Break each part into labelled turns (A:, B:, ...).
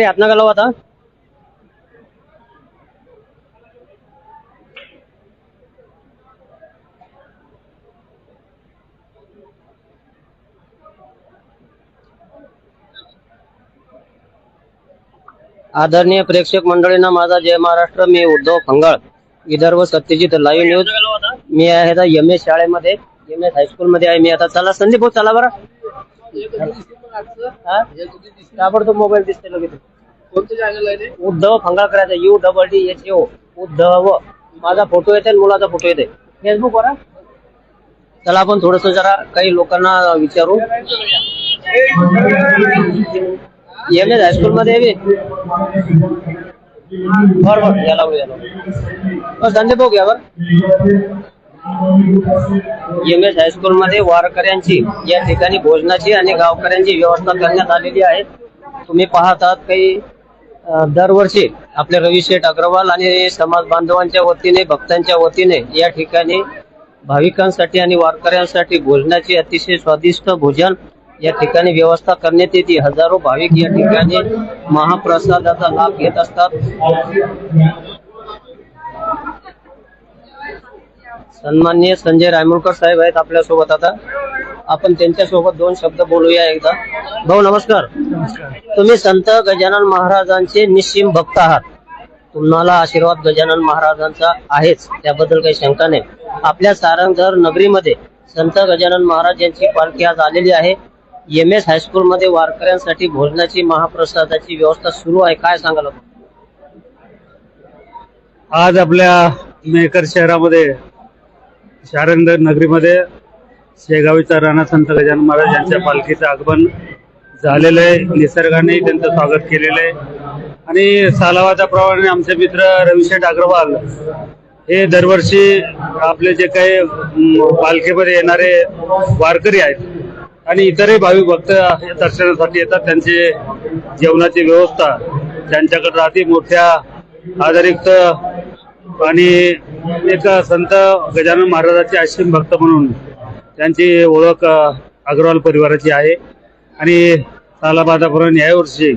A: हात नका लावू आता. आदरणीय प्रेक्षक मंडळींना माझा जय महाराष्ट्र मी उद्धव फंगाळ. विदर्भ सत्यजित लाईव्ह न्यूज मी आहे एम एस शाळेमध्ये एम एस हायस्कूल मध्ये आहे. मी आता चला संदीप भाऊ चला बरं? ताबडतोब मोबाईल दिसते लगेच.
B: कोणतं चॅनल आहे ते?
A: उद्धव फंगाळ करायचा U double D H O Uddhav. माझा फोटो येते मुलाचा फोटो येते फेसबुक वर? चला आपण थोडस जरा काही लोकांना विचारू. एम एस हायस्कूल मध्ये. बर बर. या लावू या लावू संदीप भाऊ घ्या बर. एम एस हायस्कूल मध्ये वारकऱ्यांची या ठिकाणी भोजनाची आणि गावकऱ्यांची व्यवस्था करण्यात आलेली आहे. तुम्ही पाहतात काही दरवर्षी आपले रवी शेठ अग्रवाल आणि समाज बांधवांच्या वतीने भक्तांच्या वतीने या ठिकाणी भाविकांसाठी आणि वारकऱ्यांसाठी भोजनाची अतिशय स्वादिष्ट भोजन या ठिकाणी व्यवस्था करण्यात येते. हजारो भाविक या ठिकाणी महाप्रसादाचा लाभ घेत असतात. सन्माननीय संजय रायमुरकर साहेब आहेत आपल्यासोबत आता. आपण त्यांच्यासोबत दोन शब्द बोलूया एकदा. भाऊ नमस्कार. तुम्ही संत गजानन महाराजांचे निश्चिम भक्त आहात. तुम्हाला आशीर्वाद गजानन महाराजांचा आहेच त्याबद्दल काही शंका नाही. आपल्या सारंगधर नगरीमध्ये संत गजानन महाराज यांची पालखी आज आलेली आहे. एम एस हायस्कूल मध्ये वारकऱ्यांसाठी भोजनाची महाप्रसादाची व्यवस्था सुरू आहे. काय सांगाल?
C: आज आपल्या मेकर शहरामध्ये शारंगधर नगरीमध्ये शेगावीचा राणा संत गजानन महाराज यांच्या पालखीचं आगमन झालेलं आहे. निसर्गाने त्यांचं स्वागत केलेलं आहे. आणि सालावादाप्रमाणे आमचे मित्र रविशेठ अग्रवाल हे दरवर्षी आपले जे काही पालखीमध्ये येणारे वारकरी आहेत आणि इतरही भाविक भक्त दर्शनासाठी येतात. त्यांची जेवणाची व्यवस्था त्यांच्याकडे राहते मोठ्या आधारित आणि एक संत गजानन महाराजाचे आश्रम भक्त म्हणून त्यांची ओळख अग्रवाल परिवाराची आहे. आणि सालाबादाप्रमाणे यावर्षी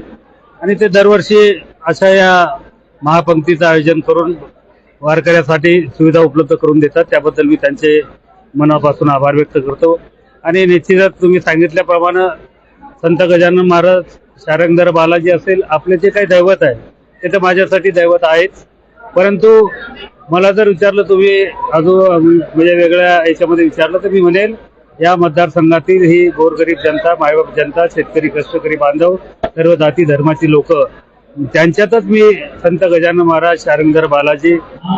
C: आणि ते दरवर्षी अशा या महापंक्तीचं आयोजन करून वारकऱ्यासाठी सुविधा उपलब्ध करून देतात. त्याबद्दल मी त्यांचे मनापासून आभार व्यक्त करतो. आणि निश्चितच तुम्ही सांगितल्याप्रमाणे संत गजानन महाराज शारंगधर बालाजी असेल आपले जे काही दैवत आहे ते तर माझ्यासाठी दैवत आहेच. परंतु मला जर विचारलं तुम्ही अजून म्हणजे वेगळ्या याच्यामध्ये विचारलं तर मी म्हणेल या मतदारसंघातील ही गोरगरीब जनता मायबाप जनता शेतकरी कष्टकरी बांधव सर्व जाती धर्माची लोक त्यांच्यातच मी संत गजानन महाराज शारंगधर बालाजी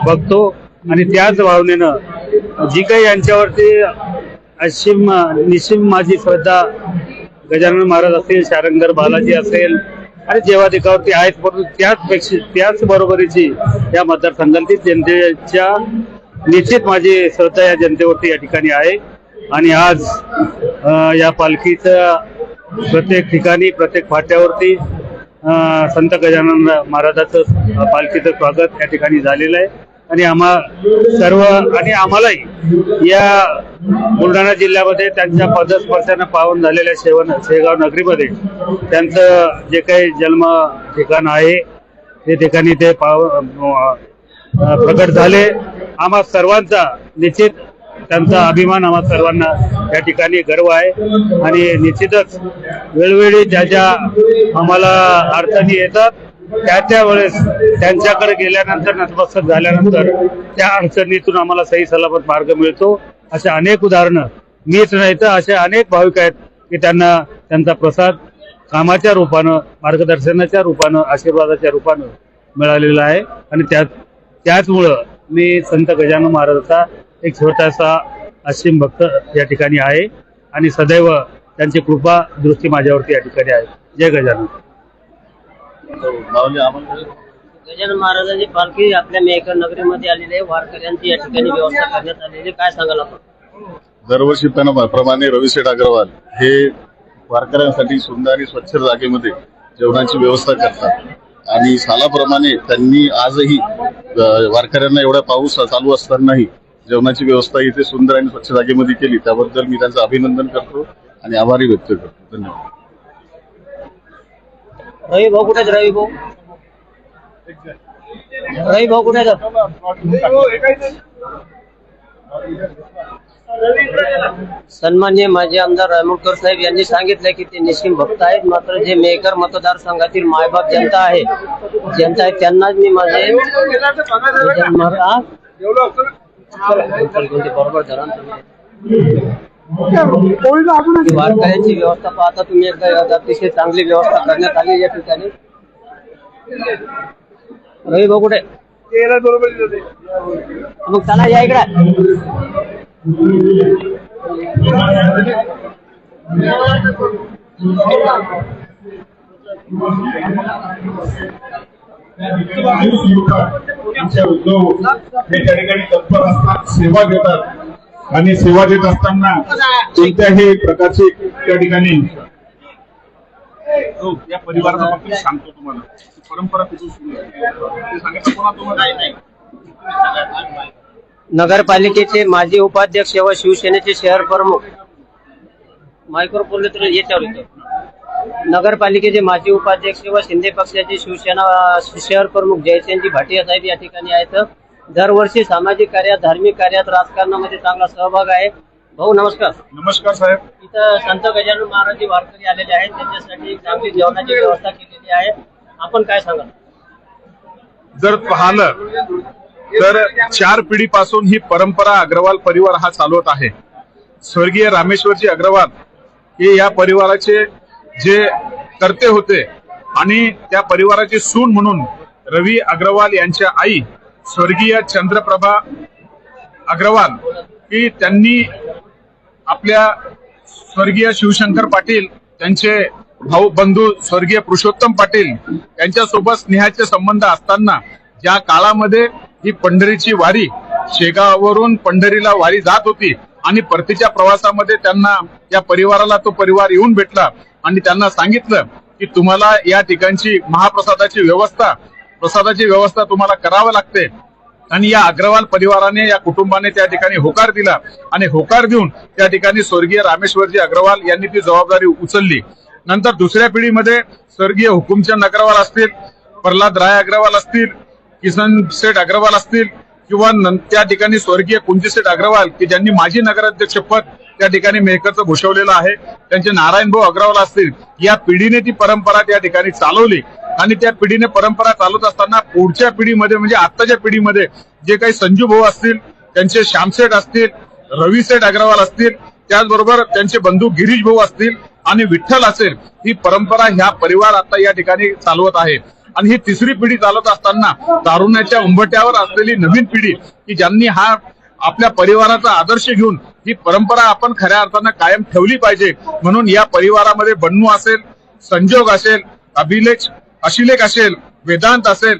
C: बघतो. आणि त्याच भावनेनं जी काही यांच्यावरती असीम निशिम माझी श्रद्धा गजानन महाराज असेल शारंगधर बालाजी असेल आणि जेवाधिकावरती आहेत परंतु त्याचपेक्षा त्याच बरोबरीची या मतदारसंघातील जनतेच्या निश्चित माझी श्रद्धा या जनतेवरती या ठिकाणी आहे. आणि आज या पालखीचं प्रत्येक ठिकाणी प्रत्येक फाट्यावरती संत गजानन महाराजाचं पालखीचं स्वागत या ठिकाणी झालेलं आहे. आणि आम्हा सर्व आणि आम्हालाही या बुलढाणा जिल्ह्यामध्ये त्यांच्या पदस्पर्शानं पावन झालेल्या शेवण शेगाव नगरीमध्ये त्यांचं जे काही जन्म ठिकाण आहे ते ठिकाणी ते पाव प्रकट झाले. आम्हा सर्वांचा निश्चित त्यांचा अभिमान आम्हा सर्वांना या ठिकाणी गर्व आहे. आणि निश्चितच वेळोवेळी ज्या ज्या आम्हाला अडचणी येतात त्या त्या वेळेस त्यांच्याकडे गेल्यानंतर नतमस्तक झाल्यानंतर त्या अडचणीतून आम्हाला सही सलामत मार्ग मिळतो. अशा अनेक उदाहरणं मीच नाही तर असे अनेक भाविक आहेत की त्यांना त्यांचा प्रसाद कामाच्या रूपानं मार्गदर्शनाच्या रूपानं आशीर्वादाच्या रूपानं मिळालेला आहे. आणि त्यात त्याचमुळं मी संत गजानन महाराजाचा एक छोटासा असीम भक्त या ठिकाणी आहे. आणि सदैव त्यांची कृपा दृष्टी माझ्यावरती या ठिकाणी आहे. जय गजानन.
B: माऊली आम्हाला
A: गजानन महाराजांची पालखी आपल्या मेहकर नगरीमध्ये आलेली आहे. वारकऱ्यांची या ठिकाणी व्यवस्था करण्यात आलेली आहे. काय सांगाल आपण?
B: दरवर्षी प्रमाणे रविशेठ अग्रवाल हे वारकऱ्यांसाठी सुंदर आणि स्वच्छ जागेमध्ये जेवणाची व्यवस्था करतात. आणि सालाप्रमाणे त्यांनी आजही अ, वारकऱ्यांना एवढा पाऊस चालू असतानाही जेवणाची व्यवस्था इथे सुंदर आणि स्वच्छ जागेमध्ये केली. त्याबद्दल मी त्यांचं अभिनंदन करतो आणि आभारी व्यक्त करतो. धन्यवाद.
A: रवी भाऊ कुठे रवी भाऊ? रवी भाऊ कुठे सन्मान्य माजी आमदार रायमुळकर साहेब यांनी सांगितलं की ते निश्चिम भक्त आहेत. मात्र जे मेकर मतदारसंघातील मायबाप जनता आहे जनता आहे त्यांनाच मी माझे बरोबर धरा ना तुम्ही. ही वारकऱ्यांची व्यवस्था पाहता तुम्ही एकदा अतिशय चांगली व्यवस्था करण्यात आली या ठिकाणी. रवी भाऊ कुठे? मग चला या इकडे.
D: आमच्या उद्धव हे त्या ठिकाणी तत्पर असतात सेवा देतात. आणि सेवा देत असताना कोणत्याही प्रकारची त्या ठिकाणी हो, या परिवाराचा बाबतीत सांगतो तुम्हाला. परंपरा कुठून सुरू आहे ते सांगायचं कोणा तुम्हाला
A: नगरपालिकेचे माजी उपाध्यक्ष व शिवसेनेचे शहर प्रमुख. मायक्रो बोलले तर याच्यावर येतो. नगरपालिकेचे माजी उपाध्यक्ष व शिंदे पक्षाचे शिवसेना शहर प्रमुख जयसेनजी भाटिया साहेब या ठिकाणी आहेत. दरवर्षी सामाजिक कार्यात धार्मिक कार्यात राजकारणामध्ये चांगला सहभाग आहे. भाऊ नमस्कार.
D: नमस्कार साहेब.
A: इथं संत गजानन महाराज वारकरी आलेले आहेत. त्यांच्यासाठी चांगली जेवणाची व्यवस्था केलेली आहे. आपण काय सांगाल?
D: जर पाहिलं तर चार पिढीपासून ही परंपरा अग्रवाल परिवार हा चालवत आहे. स्वर्गीय रामेश्वरजी अग्रवाल हे या परिवाराचे जे कर्ते होते आणि त्या परिवाराची सून म्हणून रवी अग्रवाल यांच्या आई स्वर्गीय चंद्रप्रभा अग्रवाल की त्यांनी आपल्या स्वर्गीय शिवशंकर पाटील त्यांचे भाऊ बंधू स्वर्गीय पुरुषोत्तम पाटील यांच्यासोबत स्नेहाचे संबंध असताना ज्या काळामध्ये ही पंढरीची वारी शेगावरून पंढरीला वारी जात होती आणि परतीच्या प्रवासामध्ये त्यांना या परिवाराला तो परिवार येऊन भेटला आणि त्यांना सांगितलं की तुम्हाला या ठिकाणची महाप्रसादाची व्यवस्था प्रसादाची व्यवस्था तुम्हाला करावं लागते. आणि या अग्रवाल परिवाराने या कुटुंबाने त्या ठिकाणी होकार दिला आणि होकार देऊन त्या ठिकाणी स्वर्गीय रामेश्वरजी अग्रवाल यांनी ती जबाबदारी उचलली. नंतर दुसऱ्या पिढीमध्ये स्वर्गीय हुकुमचंद अग्रवाल असतील प्रल्हाद राय अग्रवाल असतील किसन सेठ अग्रवाल असतील किंवा त्या ठिकाणी स्वर्गीय कुंजीसेठ अग्रवाल की ज्यांनी माजी नगराध्यक्ष पद त्या ठिकाणी मेहकरचं भूषवलेलं आहे त्यांचे नारायण भाऊ अग्रवाल असतील या पिढीने ती परंपरा त्या ठिकाणी चालवली. आणि त्या पिढीने परंपरा चालवत असताना पुढच्या पिढीमध्ये म्हणजे आत्ताच्या पिढीमध्ये जे काही संजू भाऊ असतील त्यांचे श्यामसेठ असतील रवीसेठ अग्रवाल असतील त्याचबरोबर त्यांचे बंधू गिरीश भाऊ असतील आणि विठ्ठल असेल ही परंपरा ह्या परिवार आता या ठिकाणी चालवत आहे. आणि ही तिसरी पिढी चालत असताना तारुण्याच्या उंबट्यावर असलेली नवीन पिढी की ज्यांनी हा आपल्या परिवाराचा आदर्श घेऊन ही परंपरा आपण खऱ्या अर्थानं कायम ठेवली पाहिजे म्हणून या परिवारामध्ये बन्नू असेल संजोग असेल अभिलेख अशिलेख असेल वेदांत असेल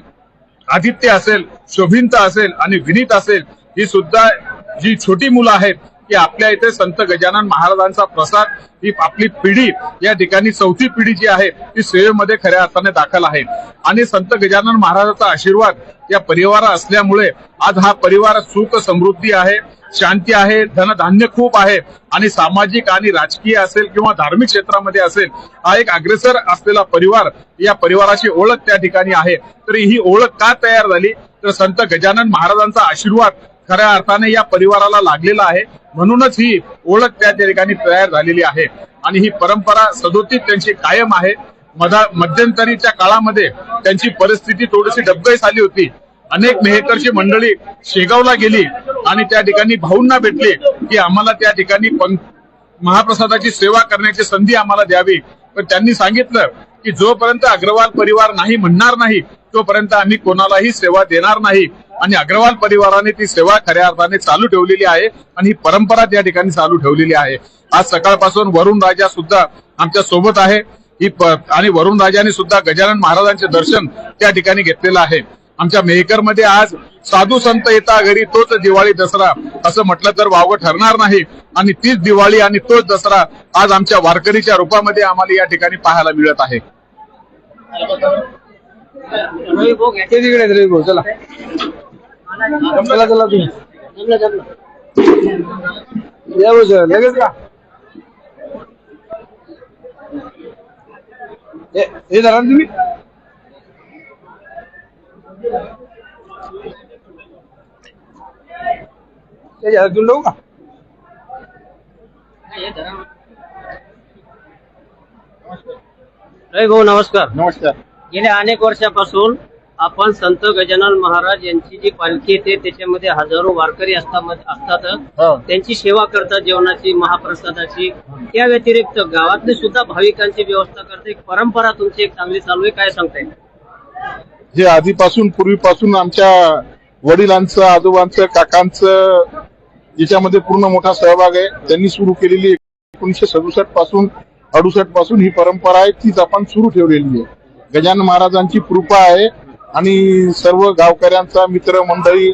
D: आदित्य असेल शोभिंता असेल आणि विनीत असेल ही सुद्धा जी छोटी मुलं आहेत की आपल्या इथे संत गजानन महाराजांचा प्रसाद ही आपली पिढी या ठिकाणी चौथी पिढी जी आहे ती सेवेमध्ये खऱ्या अर्थाने दाखल आहे. आणि संत गजानन महाराजाचा आशीर्वाद या परिवारा असल्यामुळे आज हा परिवार सुख समृद्धी आहे. शांती आहे धनधान्य खूप आहे आणि सामाजिक आणि राजकीय असेल किंवा धार्मिक क्षेत्रामध्ये असेल हा एक अग्रेसर असलेला परिवार या परिवाराची ओळख त्या ठिकाणी आहे. तर ही ओळख का तयार झाली? तर संत गजानन महाराजांचा आशीर्वाद खऱ्या अर्थाने या परिवाराला लागलेला आहे. म्हणूनच ही ओळख त्या ठिकाणी तयार झालेली आहे. आणि ही परंपरा सदोतीत त्यांची कायम आहे. मधा मध्यंतरीच्या काळामध्ये त्यांची परिस्थिती थोडीशी डबगईस आली होती. अनेक मेहकरची मंडळी शेगावला गेली आणि त्या ठिकाणी भाऊंना भेटले की आम्हाला त्या ठिकाणी महाप्रसादाची सेवा करण्याची संधी आम्हाला द्यावी. पण त्यांनी सांगितलं की जोपर्यंत अग्रवाल परिवार नाही म्हणणार नाही तोपर्यंत आम्ही कोणालाही सेवा देणार नाही. आणि अग्रवाल परिवाराने ती सेवा खऱ्या अर्थाने चालू ठेवलेली आहे आणि ही परंपरा त्या ठिकाणी चालू ठेवलेली आहे. आज सकाळपासून वरुण राजा सुद्धा आमच्यासोबत आहे. ही प- आणि वरुण राजाने सुद्धा गजानन महाराजांचे दर्शन त्या ठिकाणी घेतलेलं आहे. आमच्या मेहकरमध्ये आज साधू संत येता घरी तोच दिवाळी दसरा असं म्हटलं तर वावं ठरणार नाही. आणि तीच दिवाळी आणि तोच दसरा आज आमच्या वारकरीच्या रूपामध्ये आम्हाला या ठिकाणी पाहायला मिळत आहे.
C: चला चला चला तुम्ही लगेच का
D: हे झाला तुम्ही. घेऊन जाऊ का
A: रवी भाऊ नमस्कार.
B: नमस्कार.
A: गेल्या अनेक वर्षापासून आपण संत गजानन महाराज यांची जी पालखी येते त्याच्यामध्ये हजारो वारकरी असतात असतात.
B: हो.
A: त्यांची सेवा करतात जेवणाची महाप्रसादाची. त्या व्यतिरिक्त गावातले सुद्धा भाविकांची व्यवस्था करते. एक परंपरा तुमची एक चांगली चालू आहे. काय सांगताय?
D: हे आधीपासून पूर्वीपासून आमच्या वडिलांचं आजोबांचं काकांचं याच्यामध्ये पूर्ण मोठा सहभाग आहे. त्यांनी सुरू केलेली एकोणीसशे सदुसष्टपासून अडुसष्टपासून ही परंपरा आहे. तीच आपण सुरू ठेवलेली आहे. गजानन महाराजांची कृपा आहे आणि सर्व गावकऱ्यांचा मित्रमंडळी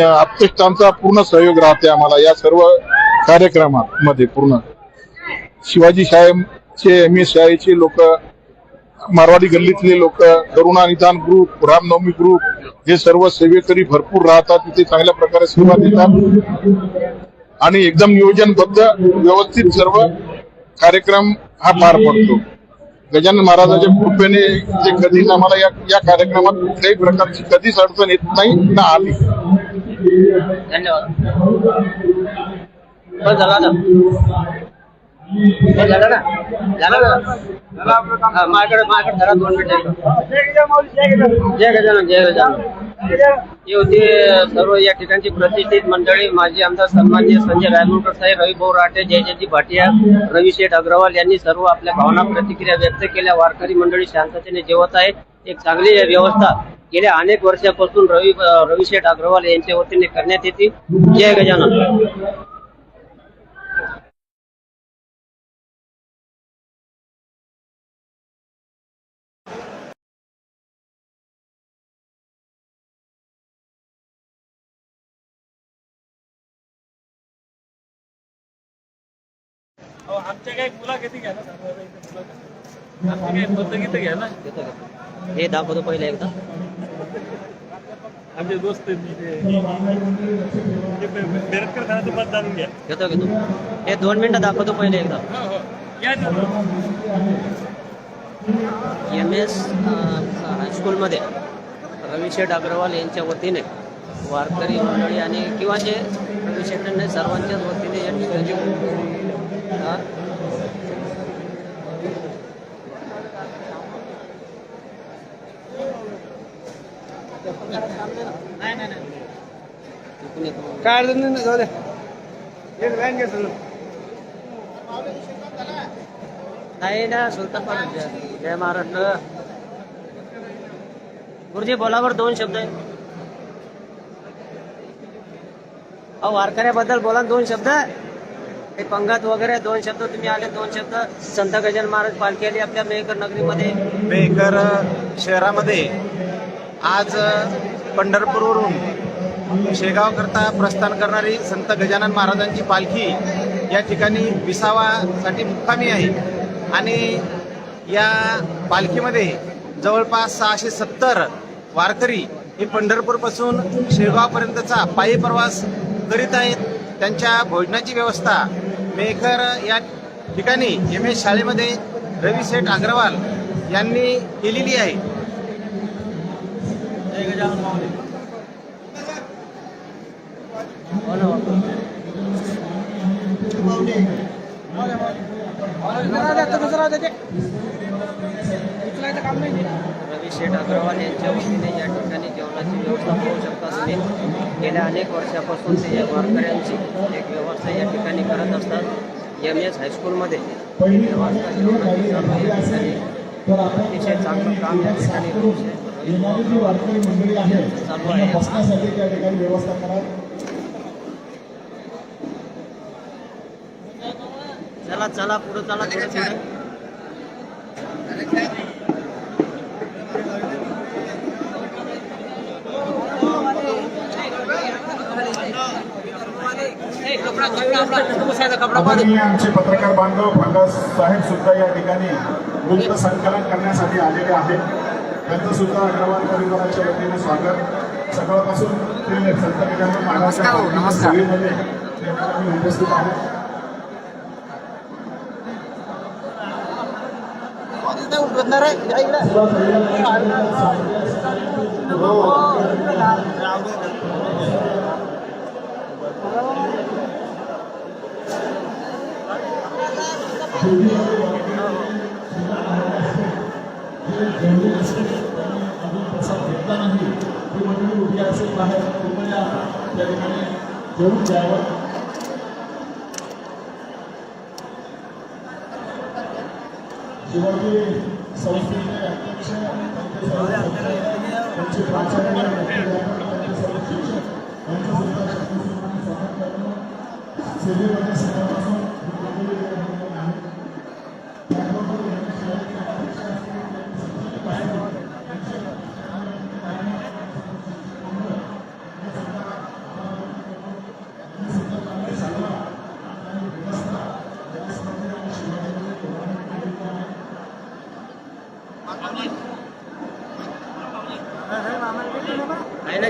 D: अप्तेष्टांचा पूर्ण सहयोग राहते आम्हाला या सर्व कार्यक्रमामध्ये पूर्ण. शिवाजी शाळेचे एम एस शाळेचे लोक मारवाडी गल्लीतले लोक करुणा निदान ग्रुप रामनवमी ग्रुप हे सर्व सेवेकरी भरपूर राहतात तिथे चांगल्या प्रकारे सेवा देतात. आणि एकदम नियोजनबद्ध व्यवस्थित सर्व कार्यक्रम हा पार पडतो. गजानन महाराजांच्या कृपेने ते कधी आम्हाला या या कार्यक्रमात कुठल्याही प्रकारची कधीच अडचण येत नाही ना आली.
A: धन्यवाद. झाला ना? झालं माझ्याकडे माझ्याकडे धरा दोन मिनिटं जय गजानन जय गजानन. हे होते सर्व या ठिकाणची प्रतिष्ठित मंडळी. माजी आमदार सन्मान्य संजय रायमुरकर साहेब रवी भाऊ राठे जयजयजी भाटिया रवी शेठ अग्रवाल यांनी सर्व आपल्या भावना प्रतिक्रिया व्यक्त केल्या. वारकरी मंडळी शांततेने जेवत आहे एक चांगली व्यवस्था गेल्या अनेक वर्षापासून रवी रवी शेठ अग्रवाल यांच्या वतीने करण्यात येते. जय गजानन.
C: आमच्या काही मुलाखती घ्या ना? आमच्या काही मतगीत घ्या ना?
A: घेतो का? हे दाखवतो पहिले एकदा.
C: आमचे दोस्त घ्या.
A: घेतो घेतो. हे दोन मिनिटं दाखवतो पहिले एकदा.
C: या
A: एम एस हायस्कूलमध्ये रवी शेठ अग्रवाल यांच्या वतीने वारकरी मंडळी आणि किंवा जे रवी शेठांनी सर्वांच्याच वतीने या ठिकाणी हा, इकडून येतो.
C: काय अडचण नाही जाऊ द्या एक व्हॅन घ्या सगळं
A: नाही ना सुलतान पाटील जय- जय महाराष्ट्र. गुरुजी बोलावर दोन शब्द आहे. अहो वारकऱ्याबद्दल बोला ना दोन शब्द. ते पंगत वगैरे दोन शब्द तुम्ही आले दोन शब्द. संत गजानन महाराज पालखी आली आपल्या मेहकर नगरीमध्ये.
E: मेहकर शहरामध्ये. आज पंढरपूरवरून शेगाव करता प्रस्थान करणारी संत गजानन महाराजांची पालखी या ठिकाणी विसावासाठी मुक्कामी आहे. आणि या पालखीमध्ये जवळपास सहाशे सत्तर वारकरी हे पंढरपूरपासून शेगावपर्यंतचा पायी प्रवास करीत आहेत. त्यांच्या भोजनाची व्यवस्था मेकर या ठिकाणी एम एस शाळेमध्ये रवी सेठ अग्रवाल यांनी केलेली आहे.
A: रवी शेठ अग्रवाल यांच्या वतीने या ठिकाणी जेवणाची व्यवस्था पाहू शकता गेल्या अनेक वर्षापासून ते या वारकऱ्यांची एक व्यवस्था या ठिकाणी करत असतात. एम एस हायस्कूलमध्ये व्यवस्था जेवणाची चालू या ठिकाणी अतिशय चांगलं काम या ठिकाणी चालू आहे चला चला पुढे चला
F: आमचे पत्रकार बांधव भगत साहेब सुद्धा या ठिकाणी वृत्त संकलन करण्यासाठी आलेले आहेत. त्यांचं सुद्धा अग्रवाल परिवाराच्या वतीने स्वागत. सकाळपासून ते संत गजानन महाराजच्या पालखीच्या सेवेमध्ये या ठिकाणी उपस्थित आहेत.
E: बघणार आहे? या
F: शिवाजी संस्थेचे अध्यक्ष त्यांचे प्राचार्य त्यांचे सर्व शिक्षक यांचं सुद्धा शासनाने स्वागत करणं सेवेमध्ये सकाळपासून ही मंडळी या ठिकाणी आहे. त्याचबरोबर यांनी शिवाजी अध्यक्ष असतील, त्यांनी सतत पाहिलं. त्यांचे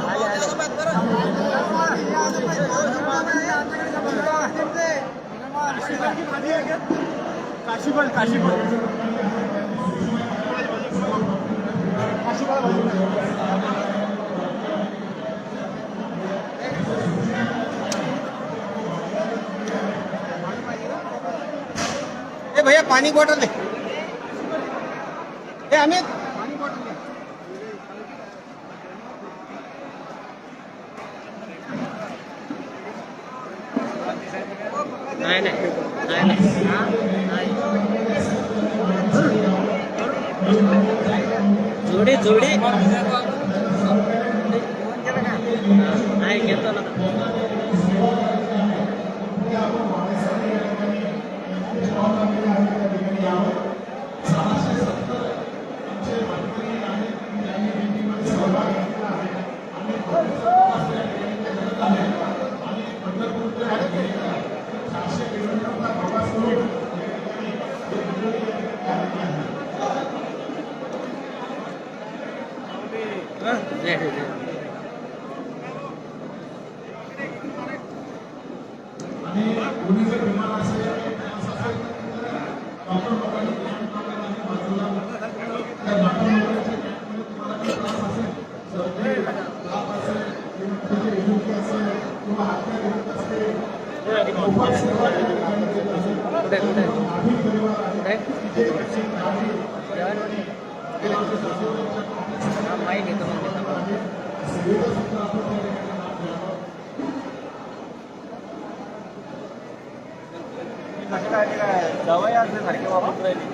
A: काशीफळ काशीफळ.
E: ए भैया पानी बॉटल दे. ए अमित.
A: नाही नाही. जोडी जोडी. नाही घेतो ना. Yeah. नाही, नाही, नाही. कुठे
E: दवाई सारखे वापरत